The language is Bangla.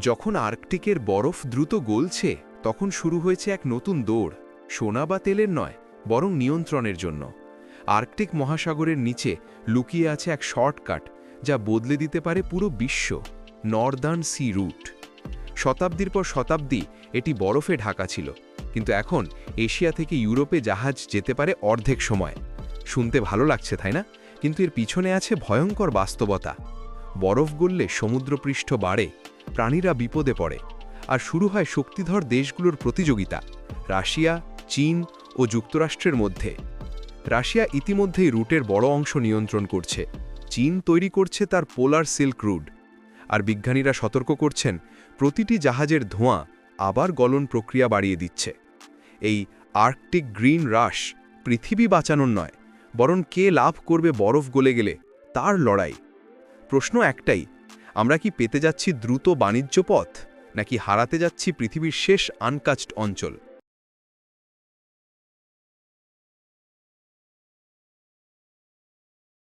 যখন আর্কটিকের বরফ দ্রুত গলছে, তখন শুরু হয়েছে এক নতুন দৌড়, সোনা বা তেলের নয়, বরং নিয়ন্ত্রণের জন্য। আর্কটিক মহাসাগরের নিচে লুকিয়ে আছে এক শর্টকাট, যা বদলে দিতে পারে পুরো বিশ্ব, নর্দার্ন সি রুট। শতাব্দীর পর শতাব্দী এটি বরফে ঢাকা ছিল, কিন্তু এখন এশিয়া থেকে ইউরোপে জাহাজ যেতে পারে অর্ধেক সময়। শুনতে ভালো লাগছে, তাই না? কিন্তু এর পিছনে আছে ভয়ঙ্কর বাস্তবতা। বরফ গললে সমুদ্রপৃষ্ঠ বাড়ে প্রাণীরা বিপদে পড়ে আর শুরু হয় শক্তিধর দেশগুলোর প্রতিযোগিতা, রাশিয়া, চীন ও যুক্তরাষ্ট্রের মধ্যে। রাশিয়া ইতিমধ্যেই রুটের বড় অংশ নিয়ন্ত্রণ করছে। চীন তৈরি করছে তার পোলার সিল্ক রুট। আর বিজ্ঞানীরা সতর্ক করছেন, প্রতিটি জাহাজের ধোঁয়া আবার গলন প্রক্রিয়া বাড়িয়ে দিচ্ছে। এই আর্কটিক গ্রিন রাশ পৃথিবী বাঁচানোর নয়, বরং কে লাভ করবে বরফ গলে গেলে তার লড়াই। প্রশ্ন একটাই আমরা কি পেতে যাচ্ছি দ্রুত বাণিজ্য পথ? নাকি হারাতে যাচ্ছি পৃথিবীর শেষ আনকাস্ট অঞ্চল?